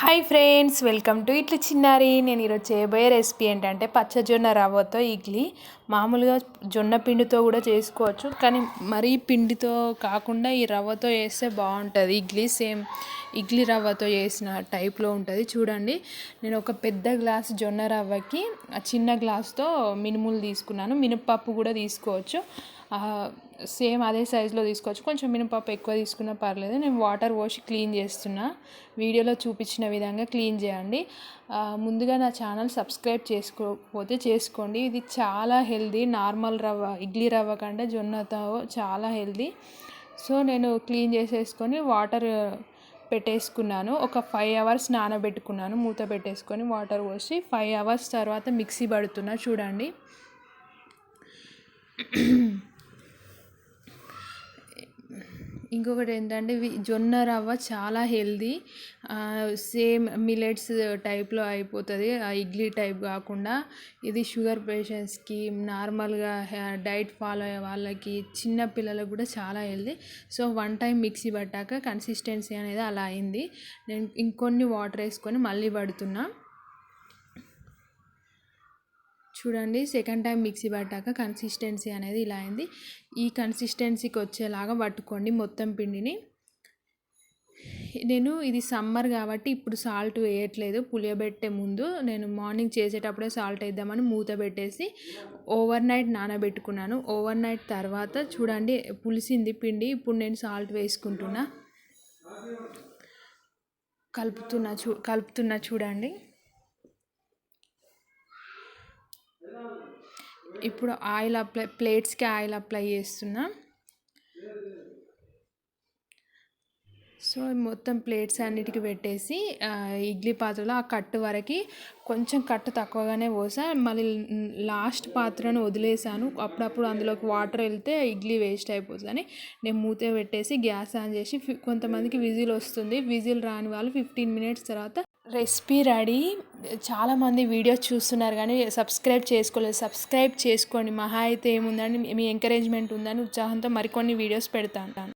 Hi friends welcome to ఇట్లు చిన్నారి నేను ఈరోజు చేయబోయే రెసిపీ ఏంటంటే పచ్చజొన్న రవ్వతో ఇడ్లీ. మామూలుగా జొన్న పిండితో కూడా చేసుకోవచ్చు కానీ మరీ పిండితో కాకుండా ఈ రవ్వతో వేస్తే బాగుంటుంది. ఇడ్లీ సేమ్ ఇడ్లీ రవ్వతో చేసిన టైప్లో ఉంటుంది. చూడండి నేను ఒక పెద్ద గ్లాస్ జొన్న రవ్వకి చిన్న గ్లాస్తో మినుములు తీసుకున్నాను. మినపప్పు కూడా తీసుకోవచ్చు. సేమ్ అదే సైజులో తీసుకోవచ్చు. కొంచెం మినపప్పు ఎక్కువ తీసుకున్నా పర్లేదు. నేను వాటర్ పోసి క్లీన్ చేస్తున్నా. వీడియోలో చూపించిన విధంగా క్లీన్ చేయండి. ముందుగా నా ఛానల్ సబ్స్క్రైబ్ చేసుకోకపోతే చేసుకోండి. ఇది చాలా హెల్దీ. నార్మల్ రవ్వ ఇడ్లీ రవ్వ కంటే జొన్నతో చాలా హెల్దీ. సో నేను క్లీన్ చేసేసుకొని వాటర్ పెట్టేసుకున్నాను. ఒక ఫైవ్ అవర్స్ నానబెట్టుకున్నాను. మూత పెట్టేసుకొని వాటర్ పోసి ఫైవ్ అవర్స్ తర్వాత మిక్సీ పడుతున్నా. చూడండి. ఇంకొకటి ఏంటంటే జొన్న రవ్వ చాలా హెల్దీ సేమ్ మిలెట్స్ టైప్లో అయిపోతుంది. ఇడ్లీ టైప్ కాకుండా ఇది షుగర్ పేషెంట్స్కి నార్మల్గా డైట్ ఫాలో అయ్యే వాళ్ళకి చిన్న పిల్లలకు కూడా చాలా healthy so one time mixie పట్టాక consistency అనేది అలా అయింది. నేను ఇంకొన్ని వాటర్ వేసుకొని మళ్ళీ పడుతున్నా. చూడండి సెకండ్ టైం మిక్సీ పట్టాక కన్సిస్టెన్సీ అనేది ఇలా అయింది. ఈ కన్సిస్టెన్సీకి వచ్చేలాగా పట్టుకోండి మొత్తం పిండిని. నేను ఇది సమ్మర్ కాబట్టి ఇప్పుడు సాల్ట్ వేయట్లేదు. పులియబెట్టే ముందు నేను మార్నింగ్ చేసేటప్పుడే సాల్ట్ వేద్దామని మూత పెట్టేసి ఓవర్ నైట్ నానబెట్టుకున్నాను. ఓవర్ నైట్ తర్వాత చూడండి పులిసింది పిండి. ఇప్పుడు నేను సాల్ట్ వేసుకుంటున్నా. కలుపుతున్నా చూ కలుపుతున్నా చూడండి. ఇప్పుడు ఆయిల్ అప్లై ప్లేట్స్కి ఆయిల్ అప్లై చేస్తున్నా. సో మొత్తం ప్లేట్స్ అన్నిటికీ పెట్టేసి ఇడ్లీ పాత్రలో ఆ కట్టు వరకు కొంచెం కట్టు తక్కువగానే పోసా. మళ్ళీ లాస్ట్ పాత్రను వదిలేసాను. అప్పుడప్పుడు అందులోకి వాటర్ వెళ్తే ఇడ్లీ వేస్ట్ అయిపోతుందని నేను మూత పెట్టేసి గ్యాస్ ఆన్ చేసి కొంతమందికి విజిల్ వస్తుంది. విజిల్ రాని వాళ్ళు ఫిఫ్టీన్ మినిట్స్ తర్వాత రెసిపీ రెడీ. చాలామంది వీడియోస్ చూస్తున్నారు కానీ సబ్స్క్రైబ్ చేసుకోలేదు. సబ్స్క్రైబ్ చేసుకోండి. మహా అయితే ఏముందని మీ ఎంకరేజ్మెంట్ ఉందని ఉత్సాహంతో మరికొన్ని వీడియోస్ పెడతాను.